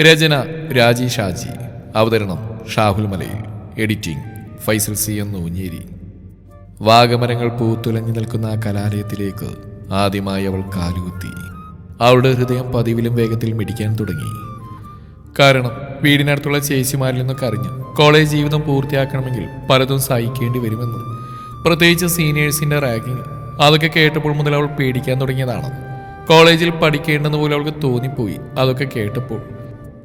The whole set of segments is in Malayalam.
രചന രാജി ഷാജി അവതരണം ഷാഹുൽ മലയിൽ. എഡിറ്റിംഗ് ഫൈസൽ സി എന്ന ഊഞ്ഞേരി വാഗമരങ്ങൾ പൂത്തുലഞ്ഞു നിൽക്കുന്ന കലാലയത്തിലേക്ക് ആദ്യമായി അവൾ കാലുകുത്തി. അവളുടെ ഹൃദയം പതിവിലും വേഗത്തിൽ മിടിക്കാൻ തുടങ്ങി. കാരണം വീടിനടുത്തുള്ള ചേച്ചിമാരിൽ നിന്നൊക്കെ അറിഞ്ഞു കോളേജ് ജീവിതം പൂർത്തിയാക്കണമെങ്കിൽ പലതും സഹിക്കേണ്ടി വരുമെന്ന്. പ്രത്യേകിച്ച് സീനിയേഴ്സിന്റെ റാഗിങ് അതൊക്കെ കേട്ടപ്പോൾ മുതൽ അവൾ പേടിക്കാൻ തുടങ്ങിയതാണ്. കോളേജിൽ പഠിക്കേണ്ടെന്ന് പോലും അവൾക്ക് തോന്നിപ്പോയി. അതൊക്കെ കേട്ടപ്പോൾ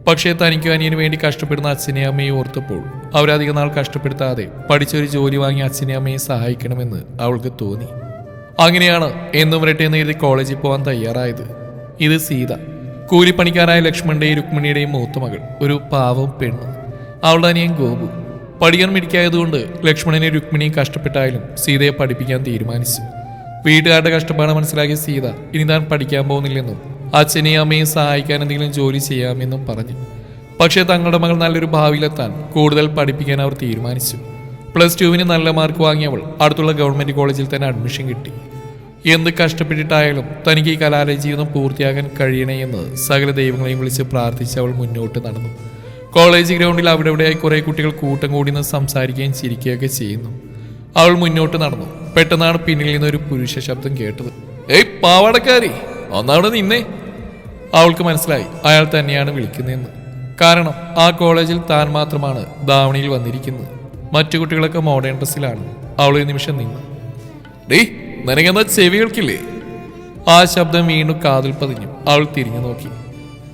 പക്ഷേ തനിക്കും അനിയന് വേണ്ടി കഷ്ടപ്പെടുന്ന അച്ഛനെ അമ്മയെ ഓർത്തപ്പോൾ അവരധികം നാൾ കഷ്ടപ്പെടുത്താതെ പഠിച്ചൊരു ജോലി വാങ്ങി അച്ഛനെ അമ്മയെ സഹായിക്കണമെന്ന് അവൾക്ക് തോന്നി. അങ്ങനെയാണ് എന്നും വരട്ടെ എന്ന് എഴുതി കോളേജിൽ പോകാൻ തയ്യാറായത്. ഇത് സീത. കൂലിപ്പണിക്കാരായ ലക്ഷ്മണന്റെയും രുക്മിണിയുടെയും മൂത്ത മകൾ ഒരു പാവം പെണ്ണ്. അവളുടെ അനിയൻ ഗോപു. പഠിക്കാൻ മിടിക്കായതുകൊണ്ട് ലക്ഷ്മണനെ രുക്മിണിയും കഷ്ടപ്പെട്ടായാലും സീതയെ പഠിപ്പിക്കാൻ തീരുമാനിച്ചു. വീട്ടുകാരുടെ കഷ്ടപ്പാട് മനസ്സിലാക്കിയ സീത ഇനി താൻ പഠിക്കാൻ പോകുന്നില്ലെന്നും അച്ഛനെയും അമ്മയും സഹായിക്കാൻ എന്തെങ്കിലും ജോലി ചെയ്യാമെന്നും പറഞ്ഞു. പക്ഷേ തങ്ങളുടെ മകൾ നല്ലൊരു ഭാവിയിലെത്താൻ കൂടുതൽ പഠിപ്പിക്കാൻ അവർ തീരുമാനിച്ചു. പ്ലസ് ടുവിന് നല്ല മാർക്ക് വാങ്ങിയവൾ അടുത്തുള്ള ഗവൺമെന്റ് കോളേജിൽ തന്നെ അഡ്മിഷൻ കിട്ടി. എന്ത് കഷ്ടപ്പെട്ടിട്ടായാലും തനിക്ക് ഈ കലാലയ ജീവിതം പൂർത്തിയാക്കാൻ കഴിയണേ എന്ന് സകല ദൈവങ്ങളെയും വിളിച്ച് പ്രാർത്ഥിച്ച് അവൾ മുന്നോട്ട് നടന്നു. കോളേജ് ഗ്രൗണ്ടിൽ അവിടെ ഇവിടെയായി കുറെ കുട്ടികൾ കൂട്ടം കൂടി നിന്ന് സംസാരിക്കുകയും ചിരിക്കുകയൊക്കെ ചെയ്യുന്നു. അവൾ മുന്നോട്ട് നടന്നു. പെട്ടെന്നാണ് പിന്നിൽ നിന്ന് ഒരു പുരുഷ ശബ്ദം കേട്ടത്. ഏയ് പാവാടക്കാരി ഒന്നവിടെ നിന്നേ അവൾക്ക് മനസ്സിലായി അയാൾ തന്നെയാണ് വിളിക്കുന്നതെന്ന്. കാരണം ആ കോളേജിൽ താൻ മാത്രമാണ് ധാവണിയിൽ വന്നിരിക്കുന്നത്. മറ്റു കുട്ടികളൊക്കെ മോഡേൺ ഡ്രസ്സിലാണ് അവൾ ഒരു നിമിഷം നിന്നു. ഡേ നിനക്കെന്താ ചെവി കേൾക്കില്ലേ? ആ ശബ്ദം വീണ്ടും കാതിൽ പതിഞ്ഞു. അവൾ തിരിഞ്ഞു നോക്കി.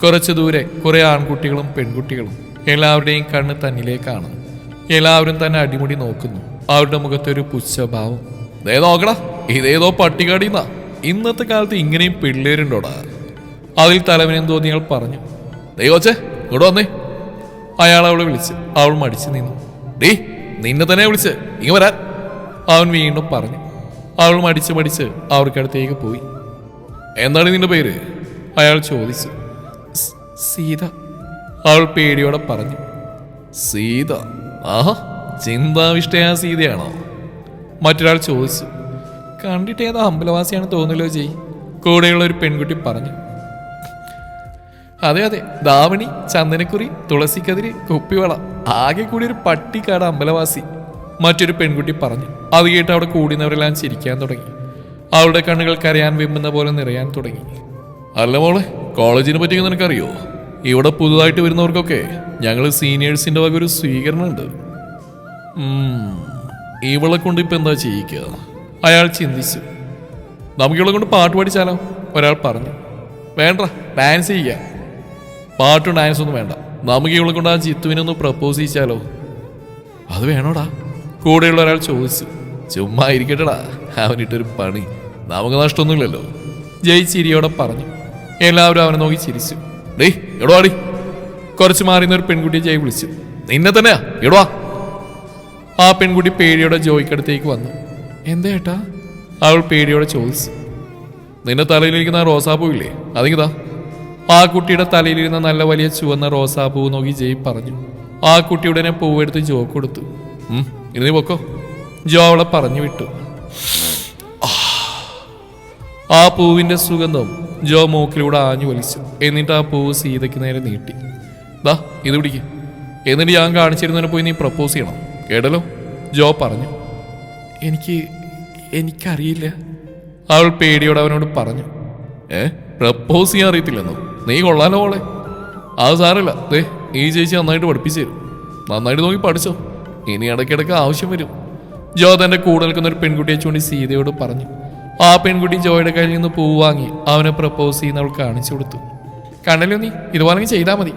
കുറച്ചു ദൂരെ കുറെ ആൺകുട്ടികളും പെൺകുട്ടികളും എല്ലാവരുടെയും കണ്ണ് തന്നിലേക്കാണ്. എല്ലാവരും തന്നെ അടിമുടി നോക്കുന്നു. അവരുടെ മുഖത്തെ ഒരു പുച്ഛഭാവം. ദേ നോക്കടാ. ഇതേതോ പട്ടികാടിന്നാ. ഇന്നത്തെ കാലത്ത് ഇങ്ങനെയും പിള്ളേരുണ്ടോടാ? അതിൽ തലവനും നിങ്ങൾ പറഞ്ഞു ദൈവച്ചേ ഇങ്ങോട്ട് വന്നേ. അയാൾ അവളെ വിളിച്ച് അവൾ മടിച്ചു നിന്നു. ഡീ നിന്നെ തന്നെ വിളിച്ച് ഇങ്ങ വരാൻ. അവൻ വീണ്ടും പറഞ്ഞു. അവൾ മടിച്ച് മടിച്ച് അവർക്കടുത്തേക്ക് പോയി. എന്താണ് നിന്റെ പേര്? അയാൾ ചോദിച്ചു. സീത. അവൾ പേടിയോടെ പറഞ്ഞു. സീത? ആഹാ ചിന്താവിഷ്ടയാ സീതയാണോ? മറ്റൊരാൾ ചോദിച്ചു. കണ്ടിട്ട് ഏതോ അമ്പലവാസിയാണ് തോന്നലോ ജയ് കൂടെയുള്ള ഒരു പെൺകുട്ടി പറഞ്ഞു. അതെ അതെ. ദാവണി ചന്ദനക്കുറി തുളസിക്കതിരി കുപ്പിവള. ആകെ കൂടി ഒരു പട്ടിക്കാട് അമ്പലവാസി. മറ്റൊരു പെൺകുട്ടി പറഞ്ഞു. അത് കേട്ട് അവിടെ കൂടുന്നവരെല്ലാം ചിരിക്കാൻ തുടങ്ങി. അവളുടെ കണ്ണുകൾ കരയാൻ വിമ്പുന്ന പോലെ നിറയാൻ തുടങ്ങി. അല്ല മോളെ കോളേജിനെ പറ്റി നിനക്കറിയോ? ഇവിടെ പുതുതായിട്ട് വരുന്നവർക്കൊക്കെ ഞങ്ങൾ സീനിയേഴ്സിന്റെ വക ഒരു സ്വീകരണം ഉണ്ട് ഇവളെ കൊണ്ട് ഇപ്പൊ എന്താ ചെയ്യിക്കുക? അയാൾ ചിന്തിച്ചു. നമുക്ക് ഇവളെ കൊണ്ട് പാട്ട് പാടിച്ചാലോ? ഒരാൾ പറഞ്ഞു. വേണ്ട ഡാൻസ് ചെയ്യാം. പാട്ടും ഡാൻസും ഒന്നും വേണ്ട. നമുക്ക് ഇവളെ കൊണ്ട് ആ ജിത്തുവിനൊന്ന് പ്രപ്പോസ് ചെയ്യിച്ചാലോ? അത് വേണോടാ. കൂടെയുള്ള ഒരാൾ ചോദിച്ചു. ചുമ്മാ ഇരിക്കട്ടടാ. അവനിട്ടൊരു പണി. നമുക്ക് നഷ്ടമൊന്നുമില്ലല്ലോ. ജയ് ചിരിയോടെ പറഞ്ഞു. എല്ലാവരും അവനെ നോക്കി ചിരിച്ചു. ഡേ എടോ അടി കുറച്ച് മാറിയുന്ന ഒരു പെൺകുട്ടിയെ ജയ് വിളിച്ചു. നിന്നെ തന്നെയാ. എടോ ആ പെൺകുട്ടി പേടിയോടെ ജോയിക്കടുത്തേക്ക് വന്നു. എന്താ ഏട്ടാ? അവൾ പേടിയോടെ ചോദിച്ചു. നിന്റെ തലയിലിരിക്കുന്ന ആ റോസാപ്പൂ ഇല്ലേ അതിങ്ങതാ ആ കുട്ടിയുടെ തലയിലിരുന്ന നല്ല വലിയ ചുവന്ന റോസാപ്പൂ നോക്കി ജയ് പറഞ്ഞു. ആ കുട്ടി ഉടനെ പൂവെടുത്ത് ജോ കൊടുത്തു. ഇരുന്ന് പൊക്കോ? ജോ അവളെ പറഞ്ഞു വിട്ടു. ആ പൂവിന്റെ സുഗന്ധം ജോ മൂക്കിലൂടെ ആഞ്ഞു വലിച്ചു. എന്നിട്ട് ആ പൂവ് സീതയ്ക്ക് നേരെ നീട്ടി. ദാ ഇത് പിടിക്ക്. എന്നിട്ട് ഞാൻ കാണിച്ചിരുന്നതിനെ പോയി നീ പ്രപ്പോസ് ചെയ്യണം. കേട്ടല്ലോ? ജോ പറഞ്ഞു. എനിക്ക് എനിക്കറിയില്ല. അവൾ പേടിയോടെ അവനോട് പറഞ്ഞു. ഏ പ്രപ്പോസ് ചെയ്യാൻ അറിയത്തില്ലെന്നോ? നീ കൊള്ളാലോ മോളെ. അത് സാരമില്ല. ദേ ഈ ചേച്ചി നന്നായിട്ട് പഠിപ്പിച്ചു തരും. നന്നായിട്ട് നോക്കി പഠിച്ചോ. ഇനി ഇടയ്ക്കിടയ്ക്ക് ആവശ്യം വരും. ജോ തന്റെ കൂടെ നിൽക്കുന്ന ഒരു പെൺകുട്ടിയെ ചൂണ്ടി സീതയോട് പറഞ്ഞു. ആ പെൺകുട്ടി ജോയുടെ കയ്യിൽ നിന്ന് പൂ വാങ്ങി അവനെ പ്രപ്പോസ് ചെയ്യുന്ന അവൾ കാണിച്ചു കൊടുത്തു. കണ്ടല്ലോ നീ ഇതുപോലെ ചെയ്താൽ മതി.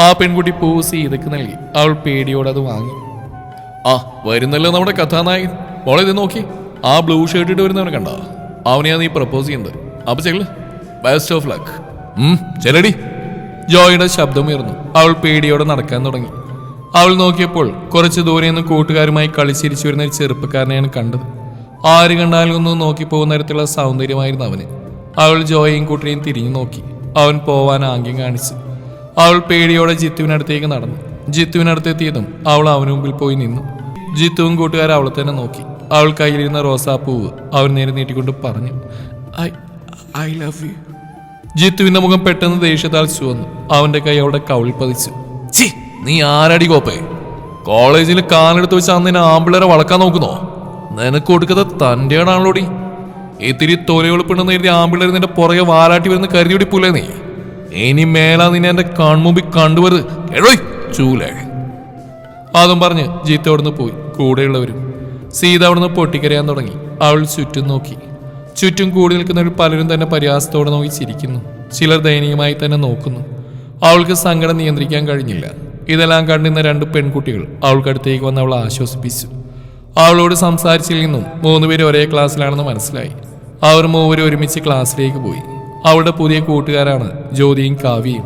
ആ പെൺകുട്ടി പൂ സീതയ്ക്ക് നൽകി. അവൾ പേടിയോടെ അത് വാങ്ങി. ആ വരുന്നല്ലോ നമ്മുടെ കഥാനായകൻ. മോളെ ഇത് നോക്കി. ആ ബ്ലൂ ഷർട്ട് ഇട്ട് വരുന്നവനെ കണ്ട? അവനെയാ നീ പ്രപ്പോസ് ചെയ്യുന്നത്. അപ്പൊ ചെല്ലു. ബെസ്റ്റ് ഓഫ് ലക്ക് ചെല്ലടി. ജോയുടെ ശബ്ദമുയർന്നു അവൾ പേടിയോടെ നടക്കാൻ തുടങ്ങി. അവൾ നോക്കിയപ്പോൾ കുറച്ച് ദൂരെ നിന്ന് കൂട്ടുകാരുമായി കളിച്ചിരിച്ചു വരുന്ന ഒരു ചെറുപ്പക്കാരനെയാണ് കണ്ടത്. ആര് കണ്ടാലും ഒന്ന് നോക്കി പോകുന്ന തരത്തിലുള്ള സൗന്ദര്യമായിരുന്നു അവന്. അവൾ ജോയെയും കൂട്ടിനെയും തിരിഞ്ഞു നോക്കി. അവൻ പോവാൻ ആംഗ്യം കാണിച്ചു. അവൾ പേടിയോടെ ജിത്തുവിനടുത്തേക്ക് നടന്നു. ജിത്തുവിനടുത്തെത്തിയതും അവൾ അവന് മുമ്പിൽ പോയി നിന്നു. ജിത്തുവും കൂട്ടുകാരും അവളെ തന്നെ നോക്കി. അവൾ കയ്യിലിരുന്ന റോസാപ്പൂവ് അവൻ നേരെ നീട്ടിക്കൊണ്ട് പറഞ്ഞു ഐ ഐ ലവ് യു. ജിത്തുവിന്റെ മുഖം പെട്ടെന്ന് ദേഷ്യത്താൽ ചുവന്നു അവന്റെ കൈ അവിടെ കവിളിൽ പതിച്ചു. നീ ആരടി കോപ്പേ കോളേജിൽ കാലെടുത്ത് വെച്ച് അന്ന് ആമ്പിളേറെ വളക്കാൻ നോക്കുന്നോ? നിനക്ക് കൊടുക്കത് തന്റെ ആണല്ലോടി ഇത്തിരി തൊലയൊളിപ്പിണ്ടെന്ന് എഴുതി ആമ്പിളർ നിന്റെ പുറകെ വാലാട്ടി വരുന്ന കരുതി പുലേ നീ. ഇനി മേലാ നിന്നെ എന്റെ കൺമുമ്പിൽ കണ്ടുവരുത് എടോയ് ചൂലേ. അതും പറഞ്ഞ് ജീത്ത അവിടുന്ന് പോയി. കൂടെയുള്ളവരും സീത അവിടുന്ന് പൊട്ടിക്കരയാൻ തുടങ്ങി. അവൾ ചുറ്റും നോക്കി. ചുറ്റും കൂടി നിൽക്കുന്നവർ പലരും തന്നെ പരിഹാസത്തോടെ നോക്കി ചിരിക്കുന്നു. ചിലർ ദയനീയമായി തന്നെ നോക്കുന്നു. അവൾക്ക് സങ്കടം നിയന്ത്രിക്കാൻ കഴിഞ്ഞില്ല. ഇതെല്ലാം കണ്ടിരുന്ന രണ്ട് പെൺകുട്ടികൾ അവൾക്കടുത്തേക്ക് വന്ന് അവളെ ആശ്വസിപ്പിച്ചു. അവളോട് സംസാരിച്ചില്ലെന്നും മൂന്നുപേരും ഒരേ ക്ലാസ്സിലാണെന്ന് മനസ്സിലായി. അവർ മൂവരും ഒരുമിച്ച് ക്ലാസ്സിലേക്ക് പോയി. അവളുടെ പുതിയ കൂട്ടുകാരാണ് ജ്യോതിയും കാവ്യയും.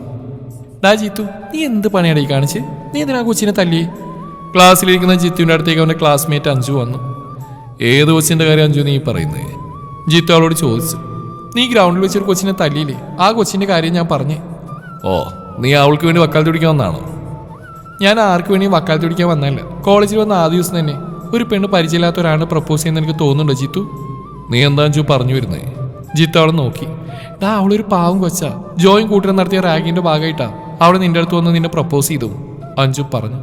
ഡാ ജിത്തു നീ എന്ത് പണിയടയിൽ കാണിച്ച്? നീ എന്തിനാ കൊച്ചിനെ തല്ലിയേ? ക്ലാസ്സിലിരിക്കുന്ന ജിത്തുവിന്റെ അടുത്തേക്ക് അവന്റെ ക്ലാസ്മേറ്റ് അഞ്ജു വന്നു. ഏത് കൊച്ചിന്റെ കാര്യം അഞ്ജു നീ പറയുന്നത് ജിത്തു അവളോട് ചോദിച്ചു നീ ഗ്രൗണ്ടിൽ വെച്ചൊരു കൊച്ചിനെ തല്ലിയില്ലേ? ആ കൊച്ചിന്റെ കാര്യം ഞാൻ പറഞ്ഞേ. ഓ നീ അവൾക്ക് വേണ്ടി വക്കാലത്ത് പിടിക്കാൻ വന്നാണോ? ഞാൻ ആർക്ക് വേണ്ടി വക്കാലത്ത് പിടിക്കാൻ വന്നല്ല കോളേജിൽ വന്ന ആദ്യ ദിവസം തന്നെ ഒരു പെണ്ണ് പരിചയമില്ലാത്ത ഒരാളെ പ്രപ്പോസ് ചെയ്യുന്ന എനിക്ക് തോന്നുന്നുണ്ടോ ജിത്തു? നീ എന്താ ചു പറഞ്ഞു വരുന്നേ? ജിത്തു അവളെ നോക്കി. ഡാ അവളൊരു പാവം കൊച്ചാ. ജോയിൻ കൂട്ടരം നടത്തിയ റാഗിന്റെ ഭാഗമായിട്ടാ. അവൾ നിന്റെ അടുത്ത് വന്ന് നിന്നെ പ്രപ്പോസ് ചെയ്തു. അഞ്ചു പറഞ്ഞു.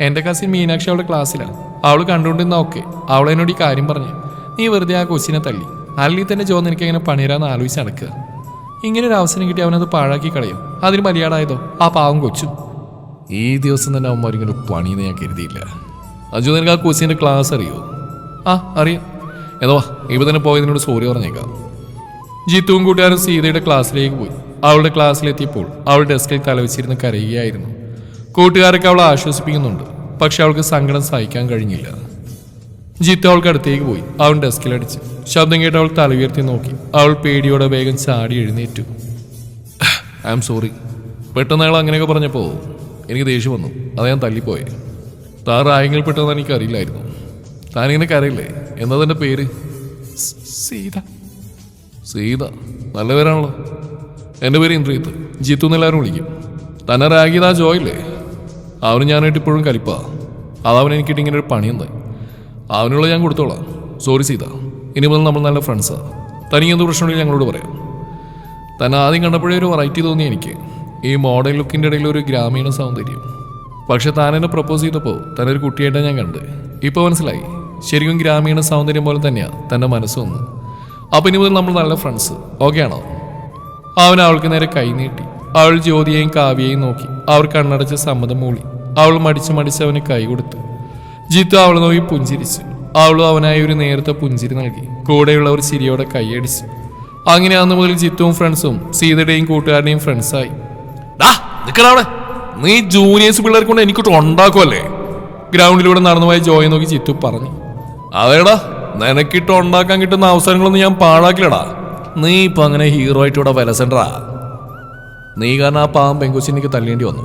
എന്റെ കസിൻ മീനാക്ഷി അവളുടെ ക്ലാസ്സിലാണ് അവൾ കണ്ടുകൊണ്ടിരുന്ന ഓക്കെ അവളെന്നോട് ഈ കാര്യം പറഞ്ഞു. നീ വെറുതെ ആ കൊച്ചിനെ തള്ളി. അല്ലെങ്കിൽ തന്നെ ജോ നിനക്ക് എങ്ങനെ പണിയരാന്ന് ആലോചിച്ച് നടക്കുക. ഇങ്ങനെ ഒരു അവസരം കിട്ടി അവനത് പാഴാക്കി കളയും. അതിന് മലയാളായതോ ആ പാവം കൊച്ചു. ഈ ദിവസം തന്നെ അവന്മാർ ഇങ്ങനെ പണിയെന്ന് ഞാൻ കരുതിയില്ല. അജു നിനക്ക് ആ കൊച്ചിന്റെ ക്ലാസ് അറിയോ? ആ അറിയാം. ഏതോ ഇപ്പം തന്നെ പോയതിനോട് സോറി പറഞ്ഞേക്കാം. ജിത്തുവും കൂട്ടുകാരും സീതയുടെ ക്ലാസ്സിലേക്ക് പോയി. അവളുടെ ക്ലാസ്സിലെത്തിയപ്പോൾ അവൾ ഡെസ്കിൽ തലവെച്ചിരുന്ന് കരയുകയായിരുന്നു. കൂട്ടുകാരൊക്കെ അവളെ ആശ്വസിപ്പിക്കുന്നുണ്ട്. പക്ഷെ അവൾക്ക് സങ്കടം സഹിക്കാൻ കഴിഞ്ഞില്ല. ജിത്തു അവൾക്ക് അടുത്തേക്ക് പോയി. അവൻ ഡെസ്കിലടിച്ച് ശബ്ദം കേട്ട് അവൾ തല ഉയർത്തി നോക്കി. അവൾ പേടിയോടെ വേഗം ചാടി എഴുന്നേറ്റു. ഐ ആം സോറി പെട്ടെന്ന് അയാൾ അങ്ങനെയൊക്കെ പറഞ്ഞപ്പോൾ എനിക്ക് ദേഷ്യം വന്നു. അത് ഞാൻ തല്ലിപ്പോയെ. താൻ റായങ്ങൾ പെട്ടെന്ന് എനിക്ക് അറിയില്ലായിരുന്നു. താനിങ്ങനെ കരയില്ലേ? എന്താ തന്റെ പേര്? സീത. സീത? നല്ല പേരാണല്ലോ. എന്റെ പേര് ഇന്ദ്രിയത്ത് ജിത്തു എന്നെല്ലാവരും വിളിക്കും. തന്നെ റാഗിയത് ആ ജോയില്ലേ? അവന് ഞാനായിട്ട് ഇപ്പോഴും കലിപ്പാ അതവൻ എനിക്കിട്ട് ഇങ്ങനെ ഒരു പണിയുണ്ടായി അവനുള്ള ഞാൻ കൊടുത്തോളാം. സോറി സീത. ഇനി മുതൽ നമ്മൾ നല്ല ഫ്രണ്ട്സാണ് തനിക്ക് എന്ത് പ്രശ്നമുണ്ടെങ്കിൽ ഞങ്ങളോട് പറയാം. തന്നെ ആദ്യം കണ്ടപ്പോഴേ ഒരു വെറൈറ്റി തോന്നി എനിക്ക്. ഈ മോഡേൺ ലുക്കിന്റെ ഇടയിൽ ഒരു ഗ്രാമീണ സൗന്ദര്യം. പക്ഷെ താൻ എന്നെ പ്രപ്പോസ് ചെയ്തപ്പോൾ തന്നെ ഒരു കുട്ടിയായിട്ടാണ് ഞാൻ കണ്ട്. ഇപ്പോൾ മനസ്സിലായി. ശരിക്കും ഗ്രാമീണ സൗന്ദര്യം പോലെ തന്നെയാണ് തന്റെ മനസ്സൊന്ന് അപ്പം ഇനി മുതൽ നമ്മൾ നല്ല ഫ്രണ്ട്സ് ഓക്കെ ആണോ? അവൻ അവൾക്ക് നേരെ കൈ നീട്ടി. അവൾ ജ്യോതിയെയും കാവ്യയെയും നോക്കി. അവർ കണ്ണടച്ച് സമ്മതം മൂളി. അവൾ മടിച്ച് മടിച്ച് അവന് കൈ കൊടുത്തു. ജിത്തു അവളെ നോക്കി പുഞ്ചിരിച്ചു. അവളും അവനായി ഒരു നേരത്തെ പുഞ്ചിരി നൽകി. കൂടെയുള്ളവർ ചിരിയോടെ കൈയടിച്ചു അങ്ങനെ അന്ന് മുതൽ ജിത്തുവും ഫ്രണ്ട്സും സീതയുടെയും കൂട്ടുകാരുടെയും ഫ്രണ്ട്സായി നീ ജൂനിയേഴ്സ് പിള്ളേർ കൊണ്ട് എനിക്കിട്ട് ഉണ്ടാക്കുമല്ലേ ഗ്രൗണ്ടിലൂടെ നടന്നുപോയ ജോയെ നോക്കി ചിത്തു പറഞ്ഞു. അതേടാ നിനക്കിട്ട് ഉണ്ടാക്കാൻ കിട്ടുന്ന അവസരങ്ങളൊന്നും ഞാൻ പാഴാക്കില്ലടാ. നീ ഇപ്പൊ അങ്ങനെ ഹീറോ ആയിട്ട് ഇവിടെ വിലസണ്ടാ നീ കാരണം ആ പാവം പെങ്കൊച്ചി എനിക്ക് തല്ലേണ്ടി വന്നു.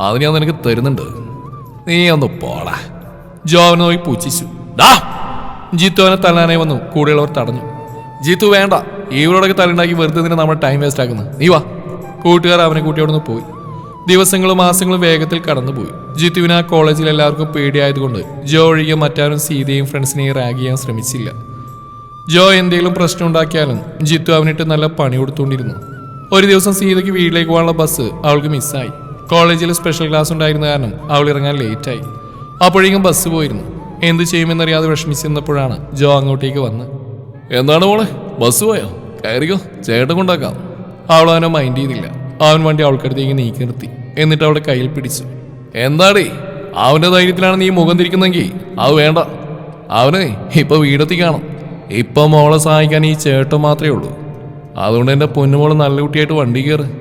അത് ഞാൻ നിനക്ക് തരുന്നുണ്ട്. നീ ഒന്ന് പോടാ. ജോ അവനെ നോക്കി പൂച്ചിച്ചു. ഡാ ജിത്തു അവനെ തല്ലാനായി വന്നു. കൂടെയുള്ളവർ തടഞ്ഞു. ജിത്തു വേണ്ട. ഇവരോടൊക്കെ തല്ലുണ്ടാക്കി വെറുതെ നിന്നെ നമ്മൾ ടൈം വേസ്റ്റ് ആക്കുന്നു. നീ വാ. കൂട്ടുകാർ അവനെ കൂട്ടി അവിടെ പോയി. ദിവസങ്ങളും മാസങ്ങളും വേഗത്തിൽ കടന്നുപോയി. ജിത്തുവിന് ആ കോളേജിൽ എല്ലാവർക്കും പേടിയായതുകൊണ്ട് ജോ ഒഴികെ മറ്റാരും സീതയും ഫ്രണ്ട്സിനെയും റാഗ് ചെയ്യാൻ ശ്രമിച്ചില്ല. ജോ എന്തെങ്കിലും പ്രശ്നം ഉണ്ടാക്കിയാലും ജിത്തു അവനിട്ട് നല്ല പണി കൊടുത്തുകൊണ്ടിരുന്നു. ഒരു ദിവസം സീതയ്ക്ക് വീട്ടിലേക്ക് പോകാനുള്ള ബസ് അവൾക്ക് മിസ്സായി കോളേജിൽ സ്പെഷ്യൽ ക്ലാസ് ഉണ്ടായിരുന്ന കാരണം അവൾ ഇറങ്ങാൻ ലേറ്റായി അപ്പോഴേക്കും ബസ് പോയിരുന്നു. എന്ത് ചെയ്യുമെന്നറിയാതെ വിഷമിച്ചിരുന്നപ്പോഴാണ് ജോ അങ്ങോട്ടേക്ക് വന്ന് എന്താണ് മോളെ ബസ് പോയോ? കയറിയോ ചേട്ടൻ കൊണ്ടാക്കാം. അവൾ അവനെ മൈൻഡ് ചെയ്തില്ല. അവൻ വണ്ടി അവൾക്കടുത്തേക്ക് നീക്കി നിർത്തി. എന്നിട്ട് അവളുടെ കയ്യിൽ പിടിച്ചു. എന്താടേ അവന്റെ ധൈര്യത്തിലാണ് നീ മുഖം തിരിക്കുന്നെങ്കിൽ അത് വേണ്ട. അവന് ഇപ്പൊ വീടെത്തി കാണും. ഇപ്പൊ മോളെ സഹായിക്കാൻ ഈ ചേട്ടൻ മാത്രമേ ഉള്ളൂ. അതുകൊണ്ട് എന്റെ പൊന്നുമോൾ നല്ല കുട്ടിയായിട്ട് വണ്ടി കയറ്.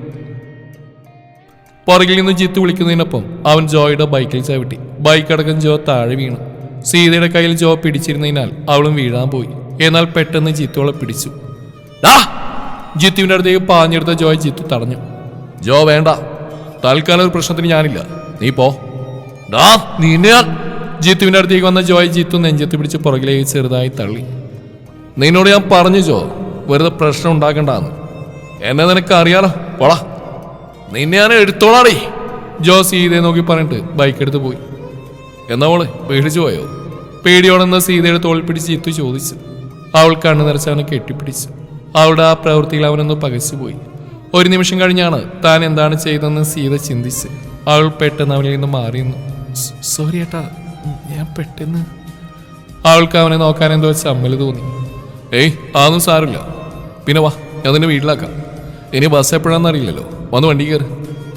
പുറകിൽ നിന്ന് ജിത്ത് വിളിക്കുന്നതിനൊപ്പം അവൻ ജോയുടെ ബൈക്കിൽ ചവിട്ടി. ബൈക്ക് അടക്കം ജോ താഴെ വീണു. സീതയുടെ കയ്യിൽ ജോ പിടിച്ചിരുന്നതിനാൽ അവളും വീഴാൻ പോയി. എന്നാൽ പെട്ടെന്ന് ജിത്തുവളെ പിടിച്ചു! ജിത്തുവിന്റെ അടുത്തേക്ക് പാഞ്ഞെടുത്ത ജോയ് ജിത്തു തടഞ്ഞു. ജോ വേണ്ട. തൽക്കാലം ഒരു പ്രശ്നത്തിന് ഞാനില്ല. നീ പോ. ഡാ നിന്നെ ഞാൻ-" ജിത്തുവിന്റെ അടുത്തേക്ക് വന്ന ജോയ് ജിത്തു നെഞ്ചത്ത് പിടിച്ച് പുറകിലേക്ക് ചെറുതായി തള്ളി. നിന്നോട് ഞാൻ പറഞ്ഞു ജോ വെറുതെ പ്രശ്നം ഉണ്ടാക്കണ്ടാന്ന്. എന്നെ നിനക്ക് അറിയാലോ. പോടാ. നിന്നെ ഞാൻ എടുത്തോളാടി. ജോ സീതയെ നോക്കി പറഞ്ഞിട്ട് ബൈക്ക് എടുത്ത് പോയി. എന്നാ മോൾ പേടിച്ചു പോയോ? പേടിയോടെന്ന സീതയുടെ തോൾ പിടിച്ച് ജിത്തു ചോദിച്ചു. അവൾ കണ്ണു നിറച്ച് അവനെ കെട്ടിപ്പിടിച്ചു. അവളുടെ ആ പ്രവൃത്തിയിൽ അവനൊന്ന് പകച്ചുപോയി ഒരു നിമിഷം കഴിഞ്ഞാണ് താൻ എന്താണ് ചെയ്തതെന്ന് സീത ചിന്തിച്ച്. അവൾ പെട്ടെന്ന് അവനിൽ നിന്ന് മാറിയുന്നു സോറി ഏട്ടാ ഞാൻ പെട്ടെന്ന് അവൾക്ക് അവനെ നോക്കാൻ എന്തോ ചമ്മൽ തോന്നി. ഏയ് അതൊന്നും സാറില്ല പിന്നെ വാ ഞാൻ നിന്നെ വീട്ടിലാക്കാം. ഇനി ബസ് എപ്പോഴാണെന്ന് അറിയില്ലല്ലോ. വന്ന് വണ്ടി കയറി.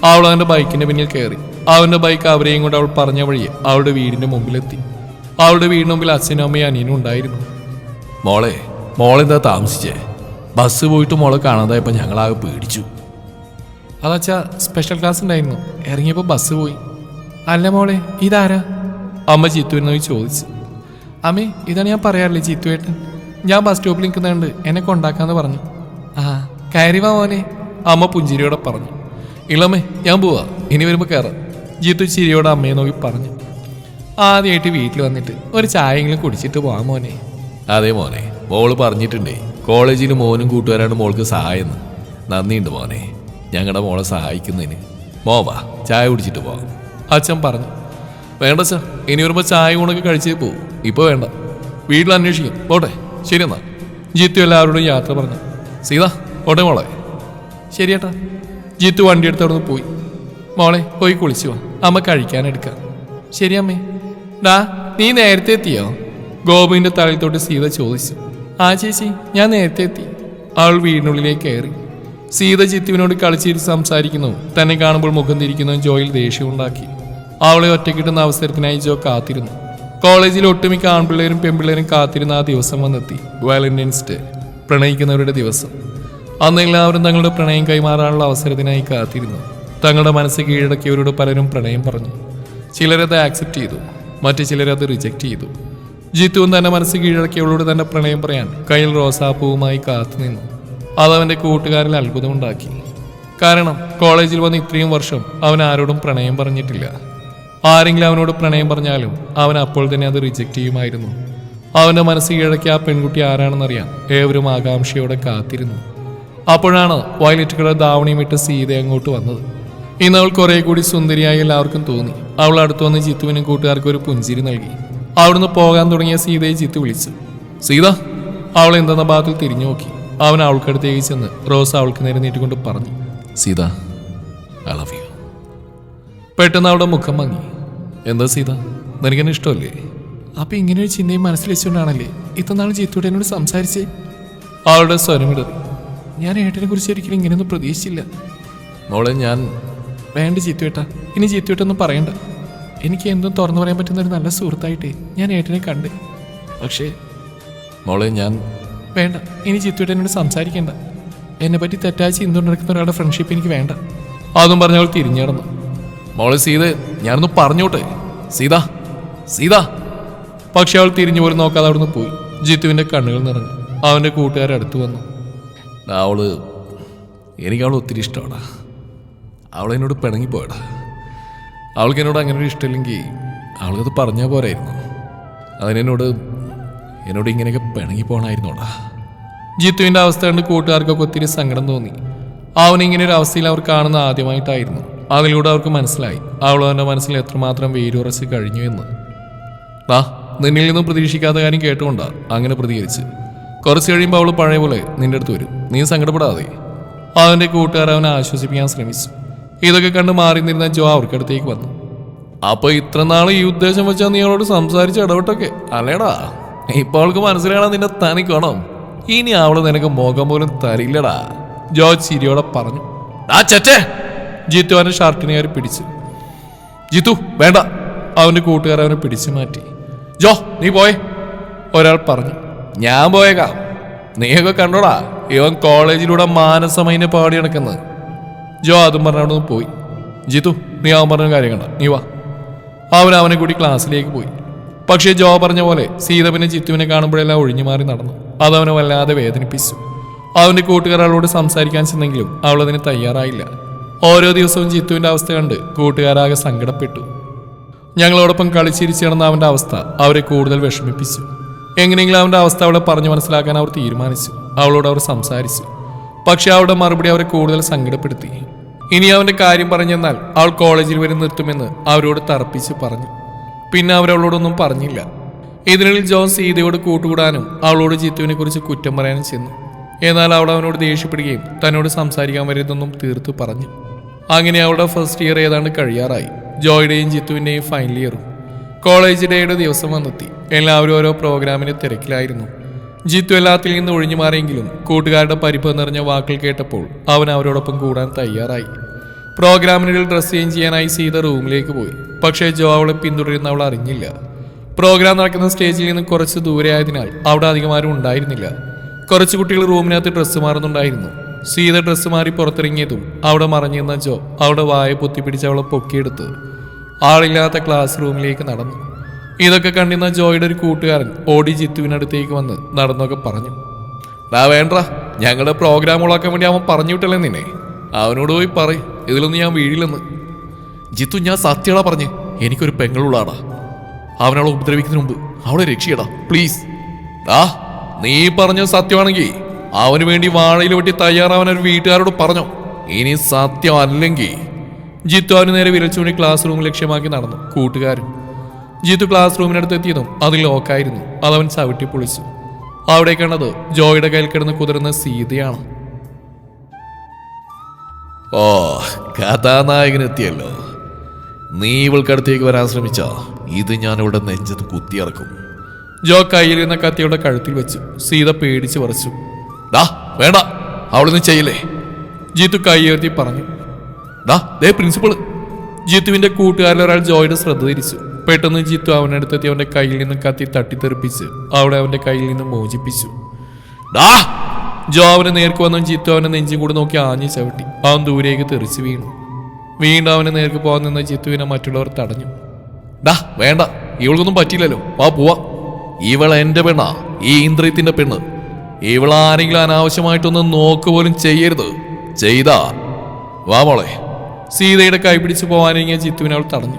അവൾ അവന്റെ ബൈക്കിന്റെ പിന്നിൽ കയറി. അവന്റെ ബൈക്ക് അവരെയും കൊണ്ട് അവൾ പറഞ്ഞ വഴി അവളുടെ വീടിന്റെ മുമ്പിലെത്തി. അവളുടെ വീടിന് മുമ്പിൽ അച്ഛനും അമ്മയും അനിയനും ഉണ്ടായിരുന്നു. മോളെ മോളെന്താ താമസിച്ചേ? ബസ് പോയിട്ട് മോളെ കാണാതായപ്പോൾ ഞങ്ങളാകെ പേടിച്ചു. അതച്ഛാ സ്പെഷ്യൽ ക്ലാസ് ഉണ്ടായിരുന്നു. ഇറങ്ങിയപ്പോൾ ബസ് പോയി. അല്ല മോളെ ഇതാരാ? അമ്മ ചിത്തുവിനോട് ചോദിച്ചു. അമ്മേ ഇതാണ് ഞാൻ പറയാറില്ലേ ചിത്തുവേട്ടൻ? ഞാൻ ബസ് സ്റ്റോപ്പിൽ നിൽക്കുന്നുണ്ട് എന്നെ കൊണ്ടാക്കാന്ന് പറഞ്ഞു. കയറി വാ മോനെ. അമ്മ പുഞ്ചിരിയോടെ പറഞ്ഞു. ഇളമേ ഞാൻ പോവാ. ഇനി വരുമ്പോൾ കയറാം ജീത്തു ചിരിയോടെ അമ്മയെ നോക്കി പറഞ്ഞു. ആദ്യമായിട്ട് വീട്ടിൽ വന്നിട്ട് ഒരു ചായയെങ്കിലും കുടിച്ചിട്ട് പോവാം മോനെ. അതെ മോനെ. മോൾ പറഞ്ഞിട്ടുണ്ടേ. കോളേജിൽ മോനും കൂട്ടുകാരാണ് മോൾക്ക് സഹായം നന്ദിയുണ്ട് മോനെ. ഞങ്ങളുടെ മോളെ സഹായിക്കുന്നതിന്. മോവാ ചായ കുടിച്ചിട്ട് പോവാം. അച്ഛൻ പറഞ്ഞു. വേണ്ട അച്ഛാ ഇനി വരുമ്പോൾ ചായ ഊണൊക്കെ കഴിച്ചേ പോവും. ഇപ്പോൾ വേണ്ട. വീട്ടിൽ അന്വേഷിക്കും. പോട്ടെ. ശരി എന്നാ. ജിത്തു എല്ലാവരോടും യാത്ര പറഞ്ഞു. സീത പോട്ടെ മോളെ. ശരിയേട്ടാ. ജീത്തു വണ്ടി എടുത്തവിടുന്ന് പോയി. മോളെ പോയി കുളിച്ചു വാ. അമ്മ കഴിക്കാനെടുക്കാം ശരിയമ്മേ ഡാ നീ നേരത്തെ എത്തിയോ? ഗോപുവിന്റെ തലയിൽ തൊട്ട് സീത ചോദിച്ചു. ആ ചേച്ചി ഞാൻ നേരത്തെ എത്തി. അവൾ വീടിനുള്ളിലേക്ക് കയറി. സീത ജിത്തുവിനോട് കളിച്ചിരിച്ച് സംസാരിക്കുന്നു. തന്നെ കാണുമ്പോൾ മുഖം തിരിക്കുന്നു ജോയിൽ ദേഷ്യം ഉണ്ടാക്കി. അവളെ ഒറ്റക്കിട്ടുന്ന അവസരത്തിനായി ജോ കാത്തിരുന്നു. കോളേജിൽ ഒട്ടുമിക്ക ആൺപിള്ളേരും പെൺപിള്ളേരും കാത്തിരുന്ന ആ ദിവസം വന്നെത്തി. വാലന്റൈൻസ് ഡേ പ്രണയിക്കുന്നവരുടെ ദിവസം. അന്ന് എല്ലാവരും തങ്ങളുടെ പ്രണയം കൈമാറാനുള്ള അവസരത്തിനായി കാത്തിരുന്നു. തങ്ങളുടെ മനസ്സ് കീഴടക്കിയവരോട് പലരും പ്രണയം പറഞ്ഞു. ചിലരത് ആക്സെപ്റ്റ് ചെയ്തു. മറ്റു ചിലരത് റിജക്റ്റ് ചെയ്തു. ജിത്തുവും തന്റെ മനസ്സ് കീഴടക്കിയവളോട് തന്റെ പ്രണയം പറയാൻ കയ്യിൽ റോസാപ്പൂവുമായി കാത്തുനിന്നു അതവന്റെ കൂട്ടുകാരിൽ അത്ഭുതമുണ്ടാക്കി കാരണം കോളേജിൽ വന്ന് ഇത്രയും വർഷം അവൻ ആരോടും പ്രണയം പറഞ്ഞിട്ടില്ല. ആരെങ്കിലും അവനോട് പ്രണയം പറഞ്ഞാലും അവൻ അപ്പോൾ തന്നെ അത് റിജക്റ്റ് ചെയ്യുമായിരുന്നു. അവന്റെ മനസ്സ് കീഴടക്കിയ ആ പെൺകുട്ടി ആരാണെന്നറിയാൻ ഏവരും ആകാംക്ഷയോടെ കാത്തിരുന്നു. അപ്പോഴാണ് വയലറ്റ് കളർ ഇട്ട് സീത അങ്ങോട്ട് വന്നത്. ഇന്ന് അവൾ കുറെ കൂടി സുന്ദരിയായി എല്ലാവർക്കും തോന്നി. അവൾ അടുത്തു വന്ന് ജിത്തുവിനും കൂട്ടുകാർക്ക് ഒരു പുഞ്ചിരി നൽകി. അവിടുന്ന് പോകാൻ തുടങ്ങിയ സീതയെ ജിത്തു വിളിച്ചു. സീത അവൾ എന്തെന്ന ഭാഗത്തിൽ തിരിഞ്ഞു നോക്കി. അവൻ അവൾക്കടുത്തേക്ക് ചെന്ന് റോസ് അവൾക്ക് നേരെ നീട്ടിക്കൊണ്ട് പറഞ്ഞു. സീത ഐ ലവ് യു പെട്ടെന്ന് അവളുടെ മുഖം മങ്ങി. എന്താ സീത? നിനക്കെന്നെ ഇഷ്ടമല്ലേ? അപ്പൊ ഇങ്ങനെ ഒരു ചിന്തയും മനസ്സിൽ വെച്ചുകൊണ്ടാണല്ലേ ഇത്തനാൾ ജിത്തുവിടെ എന്നോട് സംസാരിച്ചേ? അവളുടെ സ്വരമിടറി ഞാൻ ഏട്ടനെ കുറിച്ച് ഒരിക്കലും ഇങ്ങനെയൊന്നും പ്രതീക്ഷിച്ചില്ല. മോളെ ഞാൻ വേണ്ട ചീത്തുവേട്ടാ. ഇനി ചീത്തുവേട്ടൊന്നും പറയണ്ട. എനിക്ക് എന്തും തുറന്നു പറയാൻ പറ്റുന്ന ഒരു നല്ല സുഹൃത്തായിട്ടേ ഞാൻ ഏട്ടനെ കണ്ട്. പക്ഷേ മോളെ ഞാൻ വേണ്ട. ഇനി ജിത്തുവേട്ട എന്നോട് സംസാരിക്കേണ്ട. എന്നെ പറ്റി തെറ്റായി ചിന്ത നടക്കുന്ന ഒരാളുടെ ഫ്രണ്ട്ഷിപ്പ് എനിക്ക് വേണ്ട. അതും പറഞ്ഞ അവൾ തിരിഞ്ഞിടന്നു മോളെ സീത ഞാനൊന്ന് പറഞ്ഞോട്ടെ? സീത സീത. പക്ഷെ അവൾ തിരിഞ്ഞു പോലും നോക്കാതെ അവിടുന്ന് പോയി. ജിത്തുവിന്റെ കണ്ണുകൾ നിറഞ്ഞു. അവന്റെ കൂട്ടുകാരടുത്തു വന്നു. അവൾ എനിക്ക് അവൾ ഒത്തിരി ഇഷ്ടമാടാ. അവൾ എന്നോട് പിണങ്ങിപ്പോയടാ അവൾക്ക് എന്നോട് അങ്ങനെ ഒരു ഇഷ്ടമില്ലെങ്കിൽ അവൾക്കത് പറഞ്ഞാൽ പോരായിരുന്നു. അതിനെന്നോട് എന്നോട് ഇങ്ങനെയൊക്കെ പിണങ്ങി പോകണമായിരുന്നോടാ ജിത്തുവിന്റെ അവസ്ഥ കണ്ട് കൂട്ടുകാർക്കൊക്കെ ഒത്തിരി സങ്കടം തോന്നി. അവൻ ഇങ്ങനെ ഒരു അവസ്ഥയിൽ അവർ കാണുന്ന ആദ്യമായിട്ടായിരുന്നു. അതിലൂടെ അവർക്ക് മനസ്സിലായി. അവൾ അവന്റെ മനസ്സിൽ എത്രമാത്രം വേരുറച്ച് കഴിഞ്ഞു എന്ന്. ആ നിന്നിൽ നിന്നും പ്രതീക്ഷിക്കാത്ത കാര്യം കേട്ടുകൊണ്ടാ അങ്ങനെ പ്രതികരിച്ച്. കുറച്ച് കഴിയുമ്പോൾ അവൾ പഴയ പോലെ നിന്റെ അടുത്ത് വരും. നീ സങ്കടപ്പെടാതെ. അവന്റെ കൂട്ടുകാർ അവനെ ആശ്വസിപ്പിക്കാൻ ശ്രമിച്ചു. ഇതൊക്കെ കണ്ട് മാറി നിന്ന ജോ അവർക്കടുത്തേക്ക് വന്നു. അപ്പൊ ഇത്ര നാൾ ഈ ഉദ്ദേശം വെച്ചാൽ നീ അവളോട് സംസാരിച്ച് ഇടപെട്ടൊക്കെ അല്ലേടാ? ഇപ്പൊ അവൾക്ക് മനസ്സിലാണോ നിന്റെ തനിക്കണം ഇനി അവൾ നിനക്ക് മുഖം പോലും തരില്ലടാ. ജോ ചിരിയോടെ പറഞ്ഞു. ആ ചെറ്റേ ജിത്തു അവന്റെ ഷർട്ടിനെ കയറി പിടിച്ചു. ജിത്തു വേണ്ട. അവന്റെ കൂട്ടുകാർ അവനെ പിടിച്ചു മാറ്റി. ജോ നീ പോയേ. ഒരാൾ പറഞ്ഞു. ഞാൻ പോയേക്കാം. നീയൊക്കെ കണ്ടോടാ ഇവൻ കോളേജിലൂടെ മാനസമൈനെ പാടി നടക്കുന്നത്. ജോ അതും പറഞ്ഞ അവിടെ നിന്ന് പോയി. ജിത്തു നീ അവൻ പറഞ്ഞ കാര്യം കണ്ട? നീ വാ. അവൻ അവനെ കൂടി ക്ലാസ്സിലേക്ക് പോയി. പക്ഷേ ജോ പറഞ്ഞ പോലെ സീത പിന്നെ ജിത്തുവിനെ കാണുമ്പോഴെല്ലാം ഒഴിഞ്ഞു മാറി നടന്നു. അതവനെ വല്ലാതെ വേദനിപ്പിച്ചു. അവന്റെ കൂട്ടുകാർ അവളോട് സംസാരിക്കാൻ ചെന്നെങ്കിലും അവളതിന് തയ്യാറായില്ല. ഓരോ ദിവസവും ജിത്തുവിന്റെ അവസ്ഥ കണ്ട് കൂട്ടുകാരാകെ സങ്കടപ്പെട്ടു. ഞങ്ങളോടൊപ്പം കളിച്ചിരിച്ചു കിടന്ന അവന്റെ അവസ്ഥ അവരെ കൂടുതൽ വിഷമിപ്പിച്ചു. എങ്ങനെയെങ്കിലും അവന്റെ അവസ്ഥ അവളെ പറഞ്ഞു മനസ്സിലാക്കാൻ അവർ തീരുമാനിച്ചു. അവളോട് അവർ സംസാരിച്ചു. പക്ഷെ അവളുടെ മറുപടി അവരെ കൂടുതൽ സങ്കടപ്പെടുത്തി. ഇനി അവന്റെ കാര്യം പറഞ്ഞെന്നാൽ അവൾ കോളേജിൽ വരെ നിർത്തുമെന്ന് അവരോട് തറപ്പിച്ച് പറഞ്ഞു. പിന്നെ അവരവളോടൊന്നും പറഞ്ഞില്ല. ഇതിനിടയിൽ ജോൺ സീതയോട് കൂട്ടുകൂടാനും അവളോട് ജിത്തുവിനെ കുറിച്ച് കുറ്റം പറയാനും ചെന്നു. എന്നാൽ അവൾ അവനോട് ദേഷ്യപ്പെടുകയും തന്നോട് സംസാരിക്കാൻ വരുന്നൊന്നും തീർത്തു പറഞ്ഞു. അങ്ങനെ അവളുടെ ഫസ്റ്റ് ഇയർ ഏതാണ്ട് കഴിയാറായി. ജോയുടെയും ജിത്തുവിന്റെയും ഫൈനൽ ഇയറും കോളേജ് ഡേയുടെ ദിവസം വന്നെത്തി. എല്ലാവരും ഓരോ പ്രോഗ്രാമിന് തിരക്കിലായിരുന്നു. ജിത്തു എല്ലാത്തിൽ നിന്ന് ഒഴിഞ്ഞു മാറിയെങ്കിലും കൂട്ടുകാരുടെ പരിപ്പ് നിറഞ്ഞ വാക്കുകൾ കേട്ടപ്പോൾ അവൻ അവരോടൊപ്പം കൂടാൻ തയ്യാറായി. പ്രോഗ്രാമിനിടയിൽ ഡ്രസ് ചേഞ്ച് ചെയ്യാനായി സീത റൂമിലേക്ക് പോയി. പക്ഷേ ജോ അവളെ പിന്തുടരുന്ന അവൾ അറിഞ്ഞില്ല. പ്രോഗ്രാം നടക്കുന്ന സ്റ്റേജിൽ നിന്ന് കുറച്ച് ദൂരെ ആയതിനാൽ അവിടെ അധികം ആരും ഉണ്ടായിരുന്നില്ല. കുറച്ച് കുട്ടികൾ റൂമിനകത്ത് ഡ്രസ്സ് മാറുന്നുണ്ടായിരുന്നു. സീത ഡ്രസ്സ് മാറി പുറത്തിറങ്ങിയതും അവിടെ മറഞ്ഞിരുന്ന ജോ അവിടെ വായ പൊത്തിപ്പിടിച്ച് അവളെ പൊക്കിയെടുത്ത് ആളില്ലാത്ത ക്ലാസ് റൂമിലേക്ക് നടന്നു. ഇതൊക്കെ കണ്ടിരുന്ന ജോയുടെ ഒരു കൂട്ടുകാരൻ ഓടി ജിത്തുവിനടുത്തേക്ക് വന്ന് നടന്നൊക്കെ പറഞ്ഞു. ഡാ വേണ്ട. ഞങ്ങളുടെ പ്രോഗ്രാം ഉളാക്കാൻ വേണ്ടി അവൻ പറഞ്ഞു വിട്ടല്ലേ നിന്നെ? അവനോട് പോയി പറ ഇതിലൊന്നും ഞാൻ വീഴില്ലെന്ന്. ജിത്തു ഞാൻ സത്യടാ പറഞ്ഞ്. എനിക്കൊരു പെങ്ങളുള്ളാടാ. അവനവളെ ഉപദ്രവിക്കുന്നതിന് മുമ്പ് അവളെ രക്ഷിയടാ. പ്ലീസ് ആ നീ പറഞ്ഞ സത്യമാണെങ്കിൽ അവന് വേണ്ടി വാഴയിൽ വെട്ടി തയ്യാറാവാൻ ഒരു വീട്ടുകാരോട് പറഞ്ഞോ. ഇനി സത്യം അല്ലെങ്കിൽ ജിത്തു അവന് നേരെ വിരൽ ചൂണ്ടി ക്ലാസ് റൂം ലക്ഷ്യമാക്കി നടന്നു. കൂട്ടുകാരും ജിത്തു ക്ലാസ് റൂമിനടുത്ത് എത്തിയതും അതിൽ ലോക്കായിരുന്നു അതവൻ ചവിട്ടി പൊളിച്ചു. അവിടെ കണ്ടത് ജോയുടെ കയ്യിൽ കിടന്ന് കുതിർന്ന സീതയാണ്. ഓ കഥാനായകൻ എത്തിയല്ലോ നീ ഇവൾക്കടുത്തേക്ക് വരാൻ ശ്രമിച്ച? ഇത് ഞാൻ ഇവിടെ നെഞ്ചത്ത് കുത്തിയിറക്കും ജോ കയ്യിലിരുന്ന കത്തിയുടെ കഴുത്തിൽ വെച്ചു. സീത പേടിച്ച് വറച്ചു. ഡാ വേണ്ട. അവളൊന്നും ചെയ്യില്ലേ? ജീത്തു കൈയുയർത്തി പറഞ്ഞു. ഡാ ദേ പ്രിൻസിപ്പൾ ജിത്തുവിന്റെ കൂട്ടുകാരിൽ ഒരാൾ ജോയുടെ ശ്രദ്ധ തിരിച്ചു. പെട്ടെന്ന് ജിത്തു അവനടുത്തെത്തി അവന്റെ കയ്യിൽ നിന്ന് കത്തി തട്ടിത്തെറിപ്പിച്ച് അവിടെ അവന്റെ കയ്യിൽ നിന്ന് മോചിപ്പിച്ചു. ഡാ ജോ അവന് നേർക്ക് വന്നും ജിത്തു അവനെ നെഞ്ചും കൂടി നോക്കി ആഞ്ഞു ചവിട്ടി. അവൻ ദൂരേക്ക് തെറിച്ച് വീണു. വീണ്ടും അവനെ നേർക്ക് പോകാൻ നിന്ന ജിത്തുവിനെ മറ്റുള്ളവർ തടഞ്ഞു. ഡാ വേണ്ട ഇവൾക്കൊന്നും പറ്റില്ലല്ലോ. വാ പോവാ. ഇവൾ എന്റെ പെണ്ണാ ഈ ഇന്ദ്രിയത്തിന്റെ പെണ്ണ്. ഇവൾ ആരെങ്കിലും അനാവശ്യമായിട്ടൊന്നും നോക്ക് പോലും ചെയ്യരുത്. ചെയ്താ. വാ മോളെ. സീതയുടെ കൈ പിടിച്ചു പോകാനിറങ്ങിയ ജിത്തുവിനെ അവൾ തടഞ്ഞു.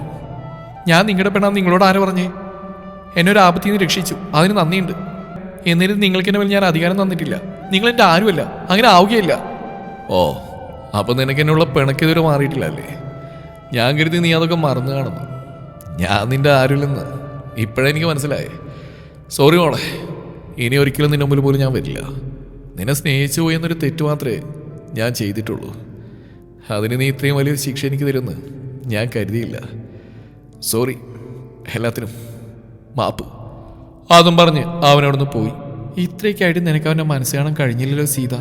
ഞാൻ നിങ്ങളുടെ പെണ്ണാന്ന് നിങ്ങളോട് ആരെ പറഞ്ഞേ? എന്നെ ഒരു ആപത്തിൽ നിന്ന് രക്ഷിച്ചു. അതിന് നന്ദിയുണ്ട്. എന്നിട്ട് നിങ്ങൾക്ക് എന്നെ ഞാൻ അധികാരം തന്നിട്ടില്ല. നിങ്ങൾ എന്റെ ആരുമല്ല. അങ്ങനെ ആവുകയില്ല. ഓ അപ്പൊ നിനക്ക് എന്നുള്ള പിണക്കെതിരെ മാറിയിട്ടില്ല അല്ലേ? ഞാൻ കരുതി നീ അതൊക്കെ മറന്നു കാണുന്നു. ഞാൻ നിന്റെ ആരുമില്ലെന്ന് ഇപ്പോഴെനിക്ക് മനസ്സിലായേ. സോറി മോളെ. ഇനി ഒരിക്കലും നിന്റെ മുമ്പിൽ പോലും ഞാൻ വരില്ല. നിന്നെ സ്നേഹിച്ചു പോയി എന്നൊരു തെറ്റ് മാത്രമേ ഞാൻ ചെയ്തിട്ടുള്ളൂ. അതിന് നീ ഇത്രയും വലിയൊരു ശിക്ഷ എനിക്ക് തരുമെന്ന് ഞാൻ കരുതിയില്ല. സോറി എല്ലാത്തിനും മാപ്പ്. അതും പറഞ്ഞ് അവനവിടുന്ന് പോയി. ഇത്രയ്ക്കായിട്ട് നിനക്ക് അവന്റെ മനസ്സ് കാണാൻ കഴിഞ്ഞില്ലല്ലോ സീത.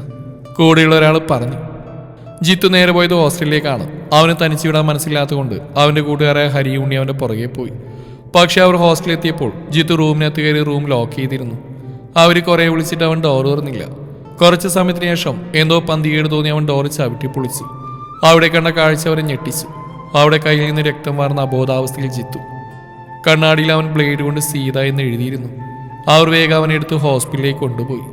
കൂടെയുള്ള ഒരാൾ പറഞ്ഞു ജിത്തു നേരെ പോയത് ഹോസ്റ്റലിലേക്കാണ്. അവന് തനിച്ച് വിടാൻ മനസ്സില്ലാത്തതുകൊണ്ട് അവന്റെ കൂട്ടുകാരായ ഹരി ഉണ്ണി അവന്റെ പുറകെ പോയി. പക്ഷെ അവർ ഹോസ്റ്റലിൽ എത്തിയപ്പോൾ ജിത്തു റൂമിനകത്ത് കയറി റൂം ലോക്ക് ചെയ്തിരുന്നു. അവർ കുറേ വിളിച്ചിട്ട് അവൻ ഡോർ തുറന്നില്ല. കുറച്ച് സമയത്തിന് ശേഷം എന്തോ പന്തികേട് തോന്നി അവൻ ഡോർ ചവിട്ടി പൊളിച്ചു. അവിടെ കണ്ട കാഴ്ച അവരെ ഞെട്ടിച്ചു. അവിടെ കയ്യിൽ നിന്ന് രക്തം വാർന്ന അബോധാവസ്ഥയിൽ ജിത്തു കണ്ണാടിയിൽ അവൻ ബ്ലേഡ് കൊണ്ട് സീത എന്ന് എഴുതിയിരുന്നു. അവർ വേഗം അവനെ എടുത്ത് ഹോസ്പിറ്റലിലേക്ക് കൊണ്ടുപോയി.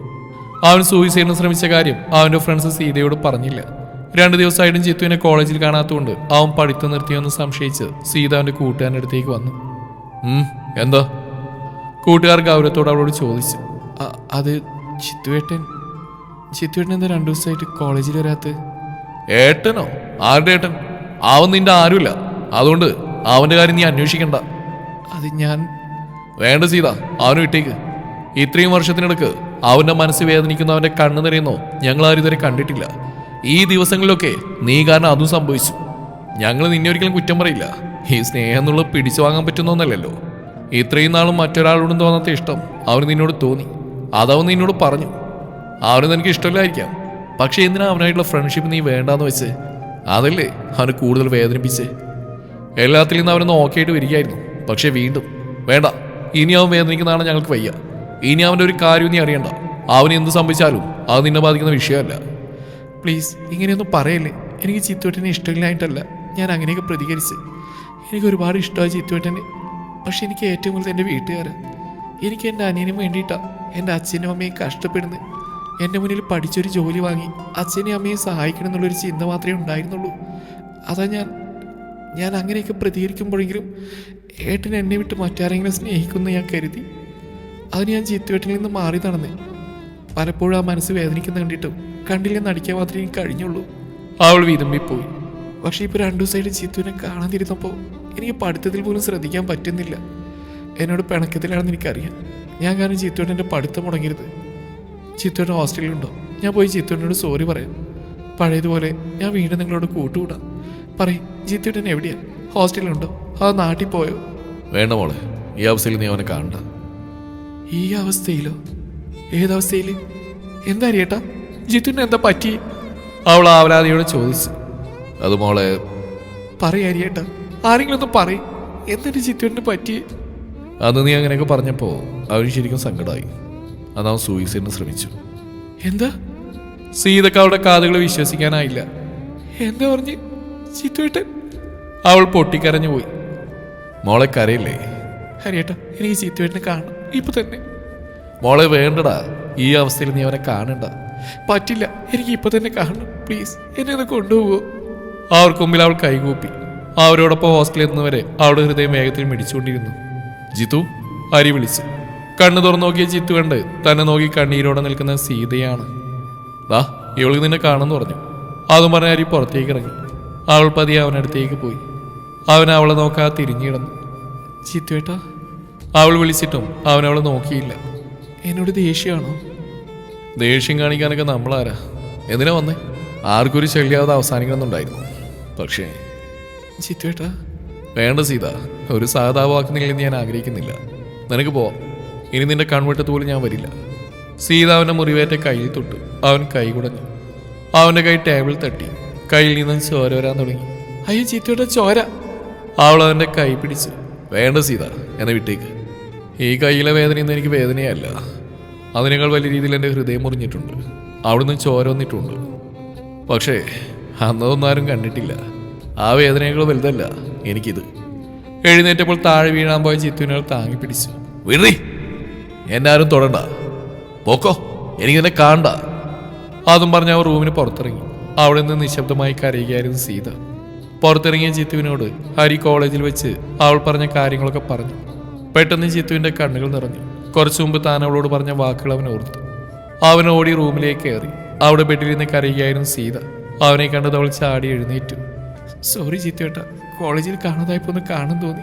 അവൻ സൂയിസൈഡിന് ശ്രമിച്ച കാര്യം അവന്റെ ഫ്രണ്ട്സ് സീതയോട് പറഞ്ഞില്ല. രണ്ട് ദിവസമായിട്ടും ജിത്തുവിനെ കോളേജിൽ കാണാത്തതുകൊണ്ട് അവൻ പഠിത്തം നിർത്തിയെന്ന് സംശയിച്ച് സീത അവന്റെ കൂട്ടുകാരന്റെ അടുത്തേക്ക് വന്നു. എന്തോ? കൂട്ടുകാർ ഗൗരവത്തോട് അവളോട് ചോദിച്ചു. അത് ചിത്തുവേട്ടൻ? ചിത്തുവേട്ടൻ എന്താ രണ്ടു ദിവസമായിട്ട് കോളേജിൽ വരാത്തത്? ഏട്ടനോ? ആരുടെ ഏട്ടൻ? അവൻ നിന്റെ ആരുമില്ല. അതുകൊണ്ട് അവന്റെ കാര്യം നീ അന്വേഷിക്കണ്ട. അത് ഞാൻ വേണ്ട സീത അവനും ഇട്ടേക്ക്. ഇത്രയും വർഷത്തിനിടക്ക് അവന്റെ മനസ്സ് വേദനിക്കുന്ന അവന്റെ കണ്ണു നിറയുന്നോ ഞങ്ങൾ ആരും ഇതുവരെ കണ്ടിട്ടില്ല. ഈ ദിവസങ്ങളിലൊക്കെ നീ കാരണം അതും സംഭവിച്ചു. ഞങ്ങൾ നിന്നെ ഒരിക്കലും കുറ്റം പറയില്ല. ഈ സ്നേഹം എന്നുള്ളത് പിടിച്ചു വാങ്ങാൻ പറ്റുന്നൊന്നല്ലല്ലോ. ഇത്രയും നാളും മറ്റൊരാളോടും തോന്നാത്ത ഇഷ്ടം? അവന് നിന്നോട് തോന്നി. അതവൻ നിന്നോട് പറഞ്ഞു. അവന് നിനക്ക് ഇഷ്ടമില്ലായിരിക്കാം. പക്ഷെ എന്തിനാ അവനായിട്ടുള്ള ഫ്രണ്ട്ഷിപ്പ് നീ വേണ്ടാന്ന് വെച്ച്? അതല്ലേ അവന് കൂടുതൽ വേദനിപ്പിച്ച്? എല്ലാത്തിൽ നിന്ന് അവനൊന്ന് ഓക്കെ ആയിട്ട് വരികയായിരുന്നു പക്ഷെ വീണ്ടും വേണ്ട ഇനി അവൻ വേദനിക്കുന്നതാണ് ഞങ്ങൾക്ക് വയ്യ. ഇനി അവന്റെ ഒരു കാര്യം നീ അറിയണ്ട. അവന് എന്ത് സംഭവിച്ചാലും അത് നിന്നെ ബാധിക്കുന്ന വിഷയമല്ല. പ്ലീസ് ഇങ്ങനെയൊന്നും പറയല്ലേ. എനിക്ക് ചിത്തുവേട്ടനെ ഇഷ്ടമില്ലായിട്ടല്ല ഞാൻ അങ്ങനെയൊക്കെ പ്രതികരിച്ച്. എനിക്ക് ഒരുപാട് ഇഷ്ടമായി ചിത്തുവേട്ടനെ. പക്ഷെ എനിക്ക് ഏറ്റവും കൂടുതൽ എന്റെ വീട്ടുകാർ എനിക്ക് എന്റെ അനിയനും വേണ്ടിയിട്ടാണ് എന്റെ അച്ഛനും അമ്മയും കഷ്ടപ്പെടുന്നത്. എന്റെ മുന്നിൽ പഠിച്ചൊരു ജോലി വാങ്ങി. അച്ഛനെയും അമ്മയും സഹായിക്കണം എന്നുള്ളൊരു ചിന്ത മാത്രമേ ഉണ്ടായിരുന്നുള്ളൂ. അതാ ഞാൻ ഞാൻ അങ്ങനെയൊക്കെ പ്രതികരിക്കുമ്പോഴെങ്കിലും ഏട്ടൻ എന്നെ വിട്ട് മറ്റാരെങ്കിലും സ്നേഹിക്കുമെന്ന് ഞാൻ കരുതി. അതിന് ഞാൻ ചീത്തുവേട്ടിൽ നിന്ന് മാറി നടന്നേ. പലപ്പോഴും ആ മനസ്സ് വേദനിക്കുന്ന കണ്ടിട്ടും കണ്ടില്ലെന്ന് അടിക്കാൻ മാത്രമേ എനിക്ക് കഴിഞ്ഞുള്ളൂ. അവൾ വിതുമ്പിപ്പോയി. പക്ഷേ ഇപ്പോൾ രണ്ടു സൈഡ് ചിത്തുവിനെ കാണാതിരുന്നപ്പോൾ എനിക്ക് പഠിത്തത്തിൽ പോലും ശ്രദ്ധിക്കാൻ പറ്റുന്നില്ല. എന്നോട് പിണക്കത്തിലാണെന്ന് എനിക്കറിയാം. ഞാൻ കാരണം ചിത്തുവേട്ടൻ എന്റെ പഠിത്തം മുടങ്ങരുത്. ചിത്തുവേട്ടൻ ഹോസ്റ്റലിലുണ്ടോ ഞാൻ പോയി ചിത്തോടിനോട് സോറി പറയാം. പഴയതുപോലെ ഞാൻ വീണ്ടും നിങ്ങളോട് കൂട്ടുകൂടാം. പറയും ജിത്തുട്ടൻ എവിടെയാ? ഹോസ്റ്റലിലുണ്ടോ ആ നാട്ടിൽ പോയോ? വേണ്ട മോളെ ഈ അവസ്ഥയിൽ നീ അവനെ കാണണ്ട. ഈ അവസ്ഥയിലോ? ഏതവസ്ഥയിൽ? എന്താ അറിയട്ടാ ജിത്തുവിന് എന്താ പറ്റി? അവൾ ആവലാതിയോട് ചോദിച്ചു. അത് മോളെ പറയാരിയേട്ടാ ആരെങ്കിലും ഒന്ന് പറയും. എന്നിട്ട് ജിത്തുവിന് പറ്റി? അന്ന് നീ അങ്ങനെയൊക്കെ പറഞ്ഞപ്പോൾ അവന് ശരിക്കും സങ്കടമായി അവൻ സൂയിസൈഡിന് ശ്രമിച്ചു. എന്താ? സീതക്ക് അവളുടെ കാതുകൾ വിശ്വസിക്കാനായില്ല. എന്താ പറഞ്ഞ്? ജിത്തുവേട്ടൻ അവൾ പൊട്ടിക്കരഞ്ഞു പോയി. മോളെ കരയില്ലേ? ഹരിയേട്ടാ എനിക്ക് ജിത്തുവേട്ടനെ കാണണം. ഇപ്പൊ തന്നെ. മോളെ വേണ്ടടാ. ഈ അവസ്ഥയിൽ നീ അവനെ കാണണ്ട. പറ്റില്ല എനിക്ക് ഇപ്പൊ തന്നെ കാണണം. പ്ലീസ് എന്നെ ഒന്ന് കൊണ്ടുപോകോ അവർക്ക് മുമ്പിൽ അവൾ കൈകൂപ്പി. അവരോടൊപ്പം ഹോസ്റ്റലിൽ എത്തുന്നവരെ അവളുടെ ഹൃദയം വേഗത്തിൽ മിടിച്ചുകൊണ്ടിരുന്നു. ജിതു അരി വിളിച്ചു. കണ്ണു തുറന്നു നോക്കിയ ചിത്തു കണ്ട് തന്നെ നോക്കി കണ്ണീരോടെ നിൽക്കുന്ന സീതയാണ്. ദാ ഇവൾക്ക് നിന്നെ കാണുമെന്ന് പറഞ്ഞു. അതും പറഞ്ഞ അരി പുറത്തേക്ക് ഇറങ്ങി. അവൾ പതി അവനടുത്തേക്ക് പോയി. അവൻ അവളെ നോക്കാതെ തിരിഞ്ഞിടന്നു ചിത്തുവേട്ടാ അവൾ വിളിച്ചിട്ടും അവൻ അവളെ നോക്കിയില്ല. എന്നോട് ദേഷ്യമാണോ? ദേഷ്യം കാണിക്കാനൊക്കെ നമ്മളാരാ? എന്തിനാ വന്നേ? ആർക്കൊരു ശല്യാവത അവസാനിക്കണമെന്നുണ്ടായിരുന്നു. പക്ഷേ ചിത്തുവേട്ടാ വേണ്ട സീത. ഒരു സഹതാപമാക്കുന്നില്ലെന്ന് ഞാൻ ആഗ്രഹിക്കുന്നില്ല. നിനക്ക് പോവാം. ഇനി നിന്റെ കൺവെട്ടത്ത് പോലും ഞാൻ വരില്ല. സീത അവന്റെ മുറിവേറ്റ കയ്യിൽ തൊട്ടു അവൻ കൈ കുടഞ്ഞു. അവന്റെ കൈ ടേബിൾ തട്ടി. കയ്യിൽ നിന്നും ചോര വരാൻ തുടങ്ങി. അയ്യോ ചീത്തയുടെ ചോര. അവൾ അവന്റെ കൈ പിടിച്ചു വേണ്ട സീത എന്നെ വിട്ടേക്ക്. ഈ കയ്യിലെ വേദനയൊന്നും എനിക്ക് വേദനയല്ല. അതിനേക്കാൾ വലിയ രീതിയിൽ എന്റെ ഹൃദയം മുറിഞ്ഞിട്ടുണ്ട്. അവിടുന്ന് ചോര വന്നിട്ടുണ്ട്. പക്ഷേ അന്നതൊന്നും ആരും കണ്ടിട്ടില്ല. ആ വേദനയേക്കാൾ വലുതല്ല എനിക്കിത്. എഴുന്നേറ്റപ്പോൾ താഴെ വീഴാൻ പോയ ചിത്തുവിനെ താങ്ങി പിടിച്ചു. വീഴി എന്നെ ആരും തൊടണ്ട. പോക്കോ എനിക്ക് നിന്നെ കാണണ്ട. അതും പറഞ്ഞ് അവർ റൂമിന് പുറത്തിറങ്ങി. അവിടെ നിന്ന് നിശബ്ദമായി കരയുകയായിരുന്നു സീത. പുറത്തിറങ്ങിയ ജിത്തുവിനോട് ഹരി കോളേജിൽ വെച്ച് അവൾ പറഞ്ഞ കാര്യങ്ങളൊക്കെ പറഞ്ഞു. പെട്ടെന്ന് ജിത്തുവിന്റെ കണ്ണുകൾ നിറഞ്ഞു. കുറച്ചു മുമ്പ് താൻ അവളോട് പറഞ്ഞ വാക്കുകൾ അവൻ ഓർത്തു. അവൻ ഓടി റൂമിലേക്ക് കയറി. അവിടെ ബെഡിലിരുന്ന് കരയുകയായിരുന്നു സീത. അവനെ കണ്ടത് അവൾ ചാടി എഴുന്നേറ്റു. സോറി ജിത്തുവേട്ടാ കോളേജിൽ കാണാതായപ്പോ ഒന്ന് കാണാൻ തോന്നി.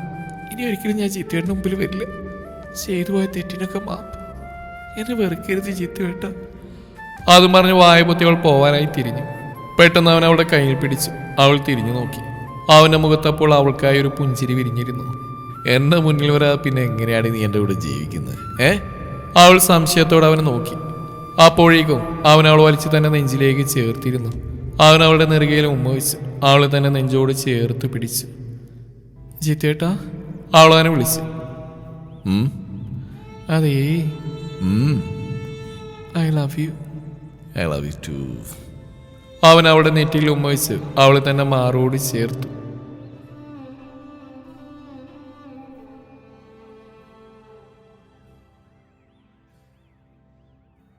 ഇനി ഒരിക്കലും ഞാൻ ജിത്തുവേട്ടന് മുമ്പിൽ വരില്ല. ചെയ്തു പോയ തെറ്റിനൊക്കെ മാപ്പ്. എന്നെ വെറുക്കരുത് ജിത്തുവേട്ടാ അതും പറഞ്ഞ് വായ അവൾ പോവാനായി തിരിഞ്ഞു. പെട്ടെന്ന് അവൻ അവളുടെ കയ്യിൽ പിടിച്ചു അവൾ തിരിഞ്ഞു നോക്കി. അവന്റെ മുഖത്തപ്പോൾ അവൾക്കായി ഒരു പുഞ്ചിരി വിരിഞ്ഞിരുന്നു. എന്റെ മുന്നിൽ വരാ പിന്നെ എങ്ങനെയാണ് നീ എന്റെ കൂടെ ജീവിക്കുന്നത് ഏ? അവൾ സംശയത്തോടെ അവനെ നോക്കി. അപ്പോഴേക്കും അവൻ അവൾ വലിച്ചു തന്നെ നെഞ്ചിലേക്ക് ചേർത്തിരുന്നു. അവൻ അവളുടെ നെറുകയിൽ ഉമ്മ അവളെ തന്നെ നെഞ്ചോട് ചേർത്ത് പിടിച്ചു. ജിത്തേട്ടാ അവൾ അവനെ വിളിച്ചു. അതേ. I love you I love you too അവൻ അവളുടെ നെറ്റിയിൽ ഉമ്മ വെച്ച് അവളെ തന്നെ മാറോട് ചേർത്തു.